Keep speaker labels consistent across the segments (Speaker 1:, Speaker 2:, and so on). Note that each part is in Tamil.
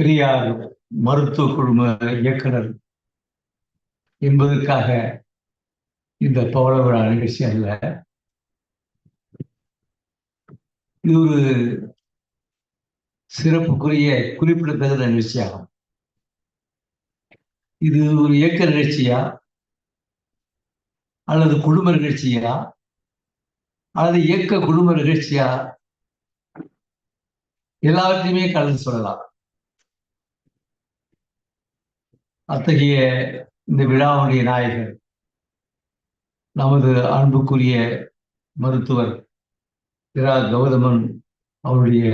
Speaker 1: பெரியார் மருத்துவ குழும இயக்குனர் என்பதற்காக இந்த பவள விழா நிகழ்ச்சி அல்ல. இது ஒரு சிறப்புக்குரிய குறிப்பிடத்தகுந்த நிகழ்ச்சியாகும். இது ஒரு இயக்க நிகழ்ச்சியா? அல்லது குடும்ப நிகழ்ச்சியா? அல்லது இயக்க குடும்ப நிகழ்ச்சியா? எல்லாவற்றையுமே கலந்து சொல்லலாம். அத்தகைய இந்த விழாவுடைய நாயகர் நமது அன்புக்குரிய மருத்துவர் இரா கௌதமன் அவருடைய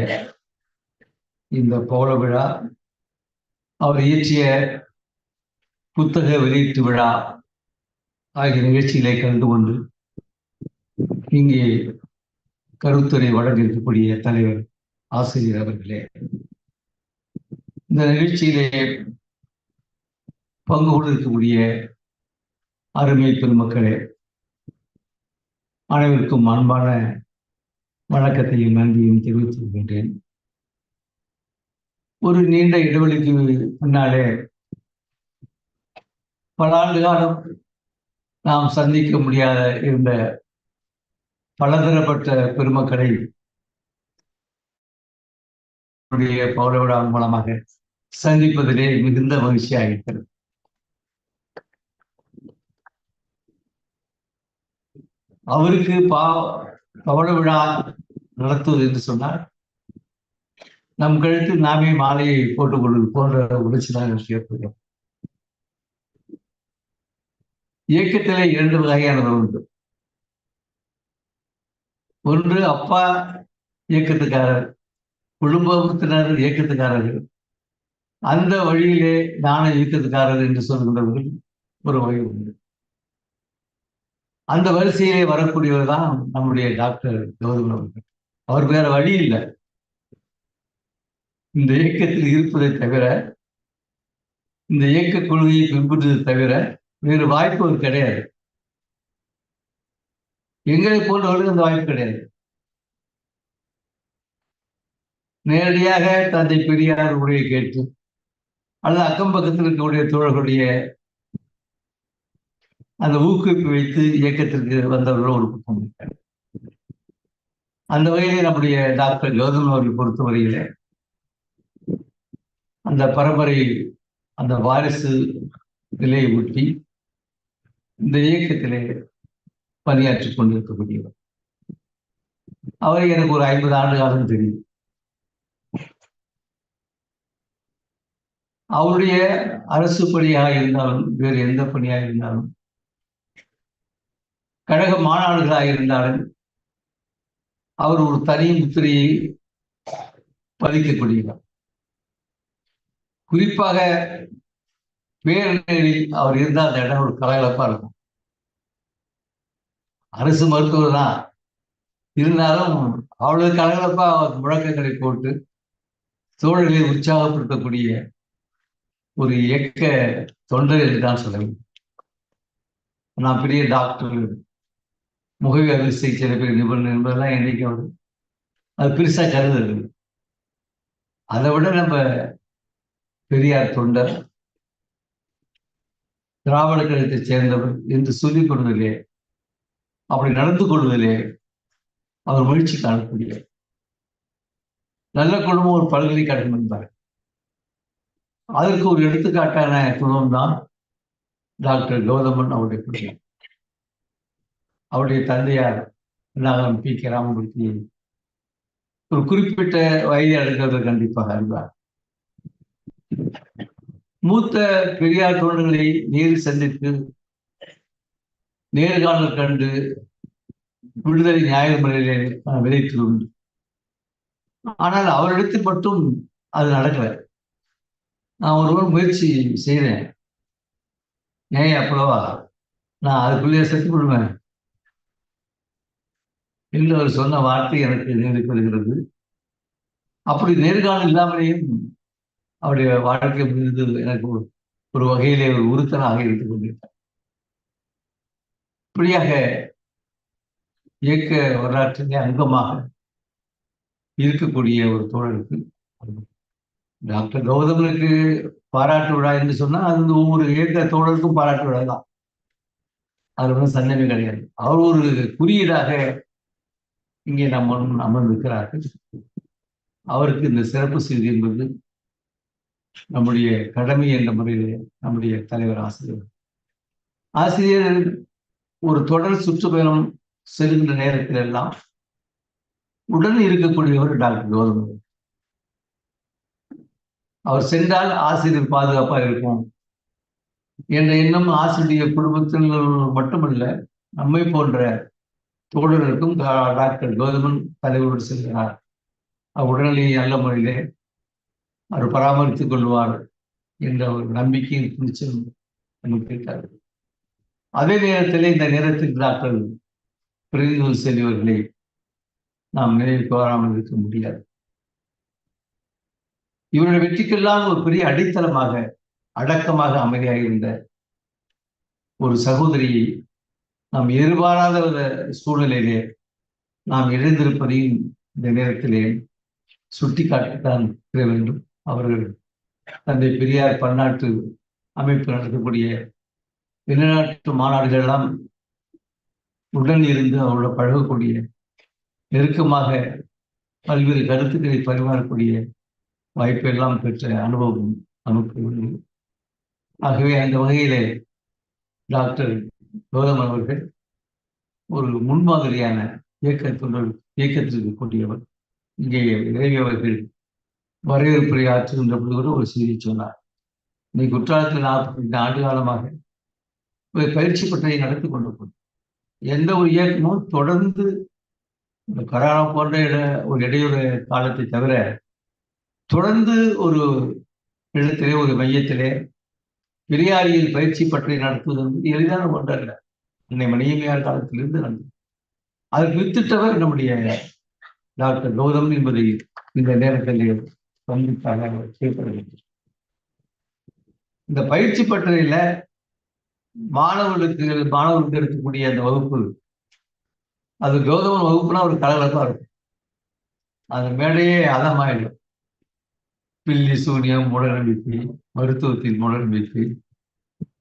Speaker 1: இந்த பௌள விழா அவர் இயற்றிய புத்தக வெளியீட்டு விழா ஆகிய நிகழ்ச்சிகளை கலந்து கொண்டு இங்கே கருத்துரை வழங்க இருக்கக்கூடிய தலைவர் ஆசிரியர் அவர்களே. இந்த நிகழ்ச்சியிலே பங்கு கொண்டிருக்கக்கூடிய அருமை பெருமக்களே அனைவருக்கும் அன்பான வணக்கத்தையும் நன்றியும் தெரிவித்துக் கொள்கின்றேன். ஒரு நீண்ட இடைவெளிக்கு முன்னாலே பல ஆண்டு காலம் நாம் சந்திக்க முடியாத இருந்த பலதரப்பட்ட பெருமக்களை பௌர மூலமாக சந்திப்பதிலே மிகுந்த மகிழ்ச்சியாக இருக்கிறது. அவருக்கு பா பவள விழா நடத்துவது என்று சொன்னால் நம் கழுத்து நாமே மாலையை போட்டுக்கொள்வது போன்ற உணர்ச்சிதான் தான் இயக்கத்திலே இரண்டு வகையானது உண்டு. ஒன்று அப்பா இயக்கத்துக்காரர் குடும்பத்தினர் இயக்கத்துக்காரர்கள். அந்த வழியிலே நானும் இயக்கத்துக்காரர் என்று சொல்கின்றவர்கள் ஒரு வகை உண்டு. அந்த வரிசையிலே வரக்கூடியவர் தான் நம்முடைய டாக்டர் கௌதம் அவர்கள். அவர் வேற வழி இல்லை. இந்த இயக்கத்தில் இருப்பதை தவிர இந்த இயக்க கொள்கையை பின்பற்றுவதை தவிர வேறு வாய்ப்பு அவர் கிடையாது. எங்களை போன்றவர்களுக்கு அந்த வாய்ப்பு கிடையாது. நேரடியாக தந்தை பெரியார் உடைய கேட்டு அல்லது அக்கம் பக்கத்தில் இருக்கக்கூடிய தோழர்களுடைய அந்த ஊக்குவிப்பு வைத்து இயக்கத்திற்கு வந்தவர்கள் ஒரு குற்றம் அந்த வகையிலே நம்முடைய டாக்டர் கௌதம் அவர்கள் பொறுத்தவரையிலே அந்த பரம்பரை அந்த வாரிசு நிலையை ஒட்டி இந்த இயக்கத்திலே பணியாற்றி கொண்டிருக்கக்கூடியவர். அவரை எனக்கு ஒரு ஐம்பது ஆண்டு காலம் தெரியும். அவருடைய அரசு பணியாக இருந்தாலும் வேறு எந்த பணியாக இருந்தாலும் கழக மாணவர்களாக இருந்தாலும் அவர் ஒரு தனி முத்திரையை பதிக்கக்கூடியவர். குறிப்பாக பேரணிகளில் அவர் இருந்தால் அந்த இடம் ஒரு கலகலப்பா இருக்கும். அரசு மருத்துவர் தான். இருந்தாலும் அவ்வளவு கலகலப்பா முழக்கங்களை போட்டு தோழர்களை உற்சாகப்படுத்தக்கூடிய ஒரு இயக்க தொண்டர் என்று தான் சொல்ல நான் பெரிய டாக்டர் முகவி அறுவை பேர் நிபுணர் என்பதெல்லாம் என்னைக்கு வருது அது பெருசா கருதுறது அதை விட நம்ம பெரியார் தொண்டர் திராவிட கழகத்தை சேர்ந்தவர் என்று சொல்லிக் கொள்வதிலே அப்படி நடந்து கொள்வதிலே அவர் மகிழ்ச்சி காணக்கூடிய நல்ல குடும்பம் ஒரு பல்கலைக்கழகம் என்பார். அதற்கு ஒரு எடுத்துக்காட்டான குடும்பம் தான் டாக்டர் கௌதமன் அவருடைய குடும்பம். அவருடைய தந்தையார் நாகம் பி. கே. ராமமூர்த்தி. ஒரு குறிப்பிட்ட வயது அடைந்தவர் கண்டிப்பாக அறிவார் மூத்த பெரியார் தோழர்களை நேரில் சந்தித்து நேர்காணல் கண்டு விடுதலை நியாய முறையிலே விதைத்து உண்டு. ஆனால் அவரிடத்தில் மட்டும் அது நடக்கல. நான் ஒரு முயற்சி செய்கிறேன் ஏன் அப்பளவா? நான் அதுக்குள்ளேயே செத்து விடுவேன் என்று அவர் சொன்ன வார்த்தை எனக்கு வருகிறது. அப்படி நேர்காணல் இல்லாமலேயும் அவருடைய வாழ்க்கை முடிந்தது எனக்கு ஒரு வகையிலே ஒரு உறுத்தனாக இருந்து கொண்டிருந்தார் இப்படியாக இயக்க வரலாற்றிலே அங்கமாக இருக்கக்கூடிய ஒரு தோழருக்கு டாக்டர் கௌதமனுக்கு பாராட்டு விழா என்று சொன்னால் அது ஒவ்வொரு இயக்க தோழருக்கும் பாராட்டு விழா தான். அது ஒன்றும் சந்தேகமே கிடையாது. அவர் ஒரு குறியீடாக இங்கே நம்ம அமர்ந்திருக்கிறார்கள். அவருக்கு இந்த சிறப்பு செய்தி என்பது நம்முடைய கடமை என்ற முறையில் நம்முடைய தலைவர் ஆசிரியர். ஆசிரியர் ஒரு தொடர் சுற்றுப்பயணம் செல்கின்ற நேரத்தில் எல்லாம் உடன் இருக்கக்கூடியவர் டாக்டர் கௌதம். அவர் சென்றால் ஆசிரியர் பாதுகாப்பாக இருக்கும் என்ற எண்ணம் ஆசிரியர் குடும்பத்தினர் மட்டுமல்ல நம்மை போன்ற தோழர்களுக்கும் டாக்டர் கௌதமன் தலைவரோடு செல்கிறார். உடல்நிலையை நல்ல முறையிலே அவர் பராமரித்துக் கொள்வார் என்ற ஒரு நம்பிக்கையின் துணிச்சல் நமக்கு அதே நேரத்தில் இந்த நேரத்தில் டாக்டர் பிரதிநிதி செல்வர்களை நாம் நினைவு கோராமல் இருக்க முடியாது. இவருடைய வெற்றிக்கெல்லாம் ஒரு பெரிய அடித்தளமாக அடக்கமாக அமைதியாக இருந்த ஒரு சகோதரியை நாம் எதிர்பாராத சூழ்நிலையிலே நாம் எழுந்திருப்பதையும் இந்த நேரத்திலே சுட்டிக்காட்டித்தான் இருக்க வேண்டும். அவர்கள் தந்தை பெரியார் பன்னாட்டு அமைப்பு நடத்தக்கூடிய வெளிநாட்டு மாநாடுகள் எல்லாம் உடன் இருந்து அவரோட பழகக்கூடிய நெருக்கமாக பல்வேறு கருத்துக்களை பரிமாறக்கூடிய வாய்ப்பெல்லாம் பெற்ற அனுபவம் நமக்கு உண்டு. ஆகவே அந்த வகையிலே டாக்டர் கௌதம் அவர்கள் ஒரு முன்மாதிரியான இயக்கத்துடன் இயக்கத்திற்கு கூடியவர். இங்கே இறைவி அவர்கள் வரவேற்புரை ஆற்றுகின்ற பொழுது கூட ஒரு செய்தி சொன்னார். இன்னைக்கு குற்றாலத்தில் நாற்பத்தி ஆண்டு காலமாக பயிற்சி பட்டறை நடத்தி கொண்டு போய் எந்த ஒரு இயக்கமும் தொடர்ந்து கரானா போன்ற இட ஒரு இடையூறு காலத்தை தவிர தொடர்ந்து ஒரு இடத்திலே ஒரு மையத்திலே பெரியாரியில் பயிற்சி பற்றி நடத்துவது வந்து எளிதான ஒன்றல்ல. என்னை மணியமையார் காலத்திலிருந்து நடந்தது அதற்கு வித்திட்டவர் நம்முடைய டாக்டர் கௌதம் என்பதை இந்த நேரத்தில் சந்தித்தாக செய்யப்பட இந்த பயிற்சி பட்டறையில மாணவர்களுக்கு மாணவர்களுக்கு எடுக்கக்கூடிய அந்த வகுப்பு அது கௌதமன் வகுப்புனா ஒரு கலகலப்பா இருக்கும். அந்த மேடையே அதமாயிடும் பில்லி சூனியம் மூடநம்பிக்கை மருத்துவத்தின் மூடநம்பிக்கை.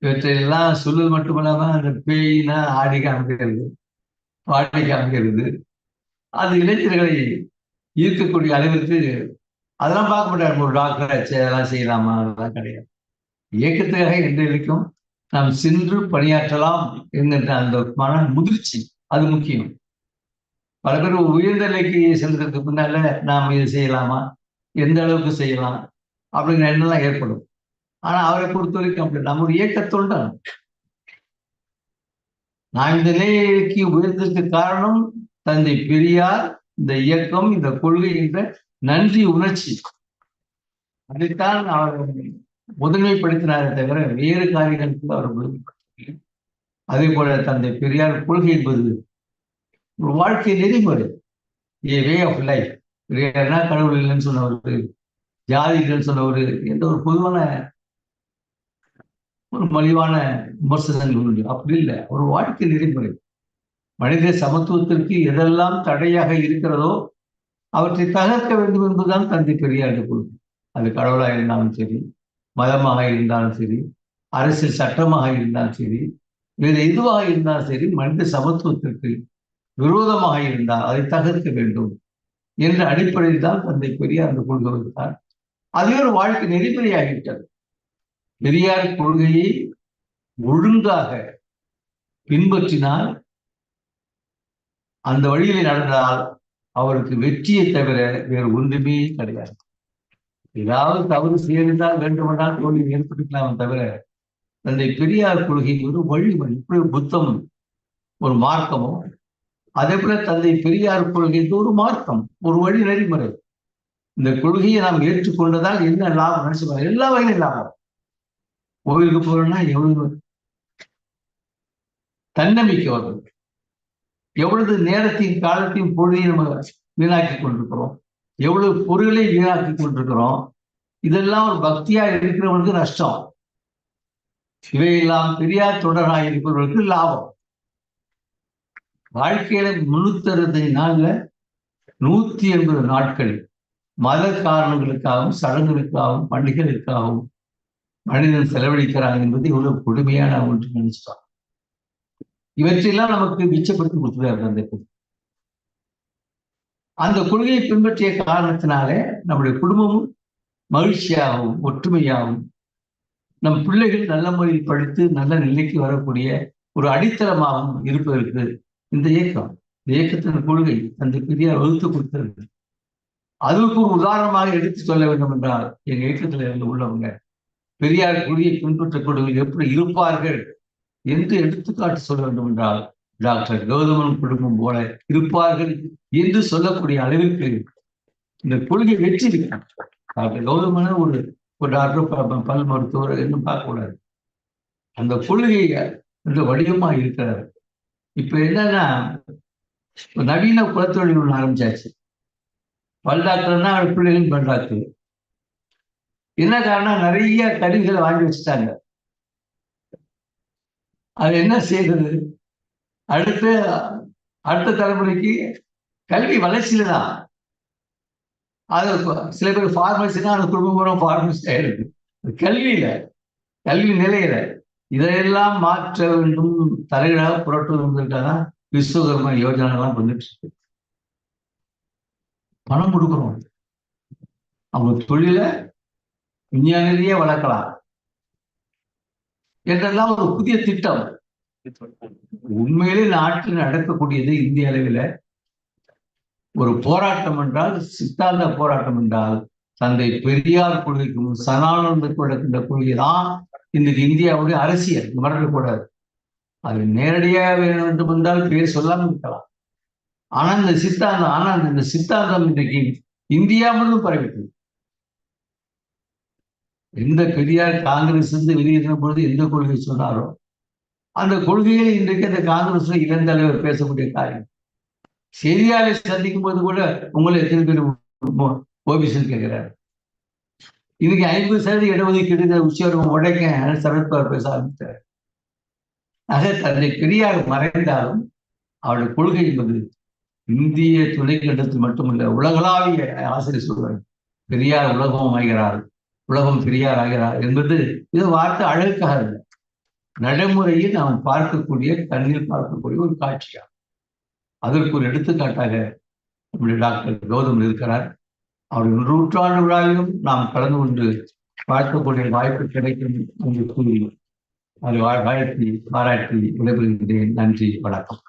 Speaker 1: இவற்றையெல்லாம் சொல்லுவது மட்டுமல்லாம அந்த பேயினா ஆடி காமிக்கிறது பாடி காமிக்கிறது. அது இளைஞர்களை ஈர்க்கக்கூடிய அளவிற்கு அதெல்லாம் பார்க்க மாட்டாங்க ஒரு டாக்டர் ஆச்சு அதெல்லாம் செய்யலாமா? அதெல்லாம் கிடையாது. இயக்கத்துக்காக எந்த நாம் சென்று பணியாற்றலாம் என்கின்ற அந்த மன முதிர்ச்சி அது முக்கியம். பல பேர் உயர்ந்த நிலைக்கு செல்றதுக்கு முன்னால நாம் இதை செய்யலாமா? எந்த அளவுக்கு செய்யலாம்? அப்படிங்கிற எண்ணெல்லாம் ஏற்படும். ஆனா அவரை பொறுத்த வரைக்கும் அப்படி நம்ம ஒரு இயக்கத்தொண்டன் நான் இந்த நிலைக்கு உயர்ந்ததுக்கு காரணம் தந்தை பெரியார் இந்த இயக்கம் இந்த கொள்கை என்ற நன்றி உணர்ச்சி. அதைத்தான் அவர் முதன்மைப்படுத்தினாரே தவிர வேறு காரியங்களுக்கு அவர் முதன்மைப்படுத்தவில்லை அதே போல தந்தை பெரியார் கொள்கை என்பது ஒரு வாழ்க்கை நெறிமுறை. ஏ வே ஆஃப் லைஃப் என்ன கடவுள் இல்லைன்னு சொன்னவர் ஜாதி இல்லைன்னு சொன்னவர் என்ற ஒரு பொதுவான ஒரு மலிவான விமர்சனங்கள் உண்டு. அப்படி இல்லை. ஒரு வாழ்க்கை நெறிமுறை. மனித சமத்துவத்திற்கு எதெல்லாம் தடையாக இருக்கிறதோ அவற்றை தகர்க்க வேண்டும் என்பதுதான் தந்தை பெரியார் கொள்கை அது கடவுளாக இருந்தாலும் சரி மதமாக இருந்தாலும் சரி அரசியல் சட்டமாக இருந்தாலும் சரி வேறு எதுவாக இருந்தாலும் சரி மனித சமத்துவத்திற்கு விரோதமாக இருந்தால் அதை தகர்க்க வேண்டும். என்ற அடிப்படையில் தான் தந்தை பெரியார் அந்த கொள்கை வைத்தார் அதே ஒரு வாழ்க்கை நெறிமுறையாகிவிட்டது. பெரியார் கொள்கையை ஒழுங்காக பின்பற்றினால் அந்த வழியிலே நடந்தால் அவருக்கு வெற்றியை தவிர வேறு ஒன்றுமே கிடையாது. ஏதாவது தவறு செய்திருந்தால் வேண்டுமென்றால் தோல்வி ஏற்பட்டுக்கலாம் தவிர தந்தை பெரியார் கொள்கை ஒரு வழிமுறை இப்படி புத்தம் ஒரு மார்க்கமோ அதே போல தந்தை பெரியார் கொள்கைக்கு ஒரு மார்க்கம் ஒரு வழி நெறிமுறை. இந்த கொள்கையை நாம் ஏற்றுக்கொண்டதால் என்ன லாபம் நினைச்சு பாருங்க. எல்லா வகையிலும் லாபம். கோவிலுக்கு போறோம்னா எவ்வளவு தன்னம்பிக்கை வரும். எவ்வளவு நேரத்தையும் காலத்தையும் பொழுதையும் நம்ம வீணாக்கி கொண்டிருக்கிறோம். எவ்வளவு பொருளை வீணாக்கி கொண்டிருக்கிறோம். இதெல்லாம் ஒரு பக்தியா இருக்கிறவனுக்கு நஷ்டம். இவையெல்லாம் பெரியார் தொடராக இருப்பவர்களுக்கு லாபம். வாழ்க்கையில முன்னூத்தி அறுபத்தஞ்சு நாள்ல நூத்தி எண்பது நாட்கள் மத காரணங்களுக்காகவும் சடங்குகளுக்காகவும் பண்டிகைகளுக்காகவும் மனிதன் செலவழிக்கிறான் என்பது இவ்வளவு கொடுமையான ஒன்று நினைச்சிட்டான் இவற்றையெல்லாம் நமக்கு மிச்சப்படுத்தி கொடுத்துருக்காரு அந்த அந்த கொள்கையை பின்பற்றிய காரணத்தினாலே நம்முடைய குடும்பமும் மகிழ்ச்சியாகவும் ஒற்றுமையாகவும் நம் பிள்ளைகள் நல்ல முறையில் படித்து நல்ல நிலைக்கு வரக்கூடிய ஒரு அடித்தளமாகவும் இருப்பதற்கு இந்த இயக்கம் இந்த இயக்கத்தின் கொள்கை அந்த பெரியார் வகுத்து கொடுத்தது அதுக்கு ஒரு உதாரணமாக எடுத்து சொல்ல வேண்டும் என்றால் எங்க இயக்கத்தில் இருந்து உள்ளவங்க பெரியார் கொள்கையை பின்பற்றக்கூடியவர்கள் எப்படி இருப்பார்கள் என்று எடுத்துக்காட்டு சொல்ல வேண்டும் என்றால் டாக்டர் கௌதமன் குடும்பம் போல இருப்பார்கள் என்று சொல்லக்கூடிய அளவிற்கு இந்த கொள்கை வெற்றி டாக்டர் கௌதமன ஒரு ஒரு டாக்டர் பல் மருத்துவர் இன்னும் பார்க்கக்கூடாது அந்த கொள்கை இந்த வடிவமா இருக்கிறார். இப்ப என்னன்னா நவீன குலத்தொழில் ஒன்று ஆரம்பிச்சாச்சு. பல் டாக்டர்னா பிள்ளைகள் பல் டாக்டர் என்ன காரணம் நிறைய கருவிகளை வாங்கி வச்சுட்டாங்க. அது என்ன செய்யறது அடுத்த அடுத்த தலைமுறைக்கு கல்வி வளர்ச்சியில தான். அது சில பேர் ஃபார்மசினா அந்த குடும்பம் ஃபார்மசி ஆயிருக்கு கல்வியில கல்வி நிலையில இதையெல்லாம் மாற்ற வேண்டும் தலைவராக புரட்டுவதற்காக விஸ்வகர்மா யோஜனைலாம் வந்துட்டு இருக்கு. பணம் கொடுக்குறோம் அவங்க தொழில விஞ்ஞானிலேயே வளர்க்கலாம். என்றெல்லாம் ஒரு புதிய திட்டம். உண்மையிலே நாட்டில் நடக்கக்கூடியது இந்திய அளவில் ஒரு போராட்டம் என்றால் சித்தாந்த போராட்டம் என்றால் தந்தை பெரியார் கொள்கைக்கும் சனானந்த கொள்கின்ற கொள்கை இன்றைக்கு இந்தியாவுடைய அரசியல் மறக்கக்கூடாது அது நேரடியாக வேணும் என்று வந்தால் பேர் சொல்லாமல் இருக்கலாம். ஆனா இந்த சித்தாந்தம் ஆனா இந்த சித்தாந்தம் இன்றைக்கு இந்தியா முழுவதும் பரவிட்டது. எந்த பெரியார் காங்கிரஸ் இருந்து வெளியேறின பொழுது எந்த கொள்கை சொன்னாரோ அந்த கொள்கையை இன்றைக்கு அந்த காங்கிரஸ்ல இளந்தலைவர் பேசக்கூடிய காரியம். செய்தியாளர் சந்திக்கும் போது கூட உங்களை எத்தனை பேர் ஓபிசன் கேட்கிறார். இன்னைக்கு ஐம்பது சதவீத இடஒதுக்கீடு உச்சவரம் உடைக்க சரத்பவார் பேச ஆரம்பித்தார். ஆக தன்னை பெரியார் மறைந்தாலும் அவருடைய கொள்கை என்பது இந்திய துணைக்கண்டத்தில் மட்டுமல்ல உலகளாவிய ஆசிரியர் சொல்வார் பெரியார் உலகம் ஆகிறார் உலகம் பெரியார் ஆகிறார் என்பது இது வார்த்தை அழகுக்காக இல்லை நடைமுறையில் நாம் பார்க்கக்கூடிய கண்ணில் பார்க்கக்கூடிய ஒரு காட்சியாகும். அதற்கு ஒரு எடுத்துக்காட்டாக நம்முடைய டாக்டர் கௌதம் இருக்கிறார். அவருடைய நூற்றாண்டு விழாவிலும் நாம் கலந்து கொண்டு பார்க்கக்கூடிய வாய்ப்பு கிடைக்கும் என்று கூறி அதை வாழ்த்தி பாராட்டி விடைபெறுகின்றேன் நன்றி வணக்கம்.